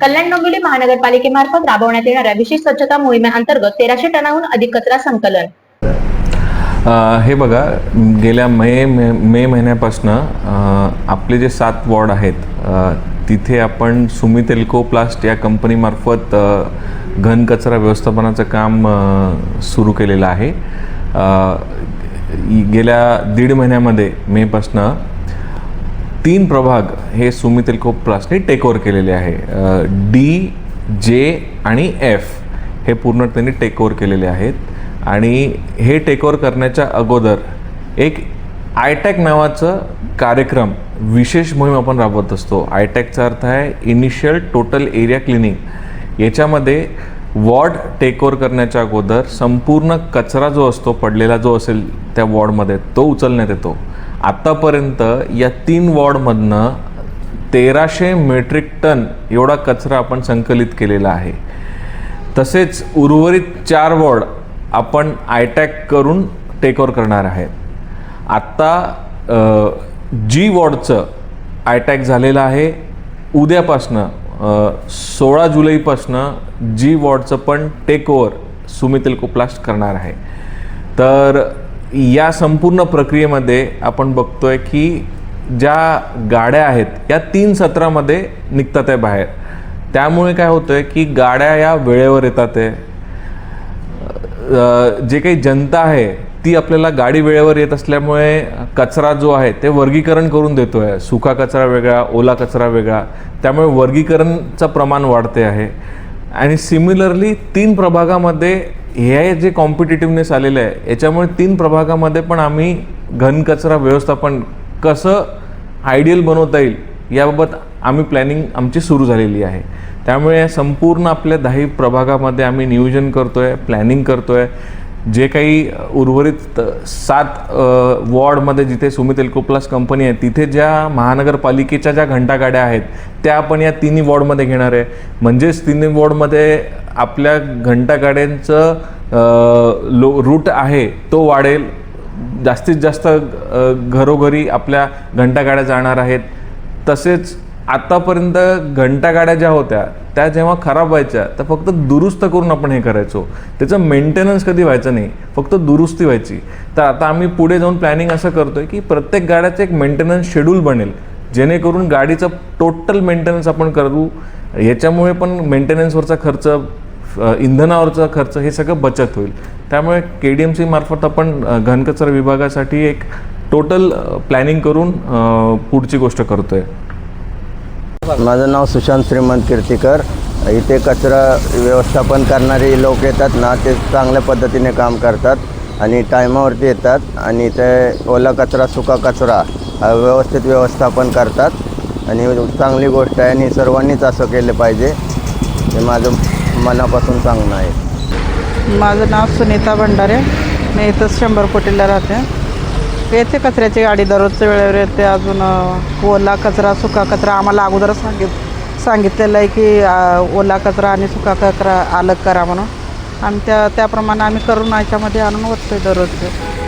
कल्याण डोंबिवली महानगरपालिकेमार्फत राबवण्यात येणाऱ्या विशेष स्वच्छता मोहिमेअंतर्गत तेराशे टनाहून अधिक कचरा संकलन. हे बघा गेल्या मे मे महिन्यापासनं आपले जे सात वॉर्ड आहेत तिथे आपण सुमित एल्कोप्लास्ट या कंपनीमार्फत घन कचरा व्यवस्थापनाचं काम सुरू केलेलं आहे. गेल्या दीड महिन्यामध्ये मेपासनं तीन प्रभाग हे सुमित एल्को प्लास्टने टेक ओव्हर केलेले आहे. डी जे आणि एफ हे पूर्ण त्यांनी टेक ओव्हर केलेले आहेत. आणि हे टेक ओव्हर करण्याच्या अगोदर एक आयटॅक नावाचं कार्यक्रम विशेष मोहीम आपण राबवत असतो. आयटॅकचा अर्थ आहे इनिशियल टोटल एरिया क्लिनिंग याच्यामध्ये वॉर्ड टेक ओव्हर करण्याच्या अगोदर संपूर्ण कचरा जो असतो पडलेला जो असेल त्या वॉर्डमध्ये तो उचलण्यात येतो. आत्तापर्यंत या तीन वॉर्डमधनं तेराशे मेट्रिक टन एवढा कचरा आपण संकलित केलेला आहे. तसेच उर्वरित चार वॉर्ड आपण आयटॅक करून टेक ओव्हर करणार आहेत. आत्ता जी वॉर्डचं आयटॅक झालेलं आहे उद्यापासनं सोळा जुलैपासनं जी वॉर्डचं पण टेक ओव्हर सुमित करणार आहे. तर या संपूर्ण प्रक्रियेमध्ये आपण बघतोय की ज्या गाड्या आहेत या तीन सत्रामध्ये निघतात आहे बाहेर. त्यामुळे काय होतं आहे की गाड्या या वेळेवर येतात आहे. जे काही जनता आहे ती आपल्याला गाडी वेळेवर येत असल्यामुळे कचरा जो आहे ते वर्गीकरण करून देतो आहे सुका कचरा वेगळा ओला कचरा वेगळा. त्यामुळे वर्गीकरणचं प्रमाण वाढते आहे. आणि सिमिलरली तीन प्रभागामध्ये हे जे कॉम्पिटेटिव्हनेस आलेलं आहे याच्यामुळे तीन प्रभागामध्ये पण आम्ही घनकचरा व्यवस्थापन कसं आयडियल बनवता येईल याबाबत आम्ही प्लॅनिंग आमची सुरू झालेली आहे. त्यामुळे संपूर्ण आपल्या दहा प्रभागामध्ये आम्ही नियोजन करतो आहे प्लॅनिंग करतो आहे जे काही उर्वरित सात वॉर्डमध्ये जिथे सुमित एल्कोप्लास कंपनी आहे तिथे ज्या महानगरपालिकेच्या ज्या घंटागाड्या आहेत त्या आपण या तिन्ही वॉर्डमध्ये घेणार आहे. म्हणजेच तिन्ही वॉर्डमध्ये आपल्या घंटागाड्यांचं लो रूट आहे तो वाढेल. जास्तीत जास्त घरोघरी आपल्या घंटागाड्या जाणार आहेत. तसेच आत्तापर्यंत घंटागाड्या ज्या होत्या त्या जेव्हा खराब व्हायच्या तर फक्त दुरुस्त करून आपण हे करायचो. त्याचं मेंटेनन्स कधी व्हायचं नाही फक्त दुरुस्ती व्हायची. तर आता आम्ही पुढे जाऊन प्लॅनिंग असं करतोय की प्रत्येक गाड्याचं एक मेंटेनन्स शेड्यूल बनेल. जेणेकरून गाडीचं टोटल मेंटेनन्स आपण करू. याच्यामुळे पण मेंटेनन्सवरचा खर्च इंधनावरचा खर्च हे सगळं बचत होईल. त्यामुळे के डी एम सी मार्फत आपण घनकचरा विभागासाठी एक टोटल प्लॅनिंग करून पुढची गोष्ट करतो आहे माझं नाव सुशांत श्रीमंत कीर्तीकर. इथे कचरा व्यवस्थापन करणारे लोक येतात ना ते चांगल्या पद्धतीने काम करतात आणि टायमावरती येतात आणि ते ओला कचरा सुका कचरा व्यवस्थित व्यवस्थापन करतात. आणि चांगली गोष्ट आहे आणि सर्वांनीच असं केलं पाहिजे. हे माझं मनापासून सांगणं आहे. माझं नाव सुनीता भंडारे. मी इथंच शंभर कोटीला राहते. येते कचऱ्याची गाडी दररोजच्या वेळेवर येते. अजून ओला कचरा सुका कचरा आम्हाला अगोदर सांगित सांगितलेलं आहे की ओला कचरा आणि सुका कचरा अलग करा म्हणून. आणि त्या त्याप्रमाणे आम्ही करून याच्यामध्ये आणून ओततो दररोजचं.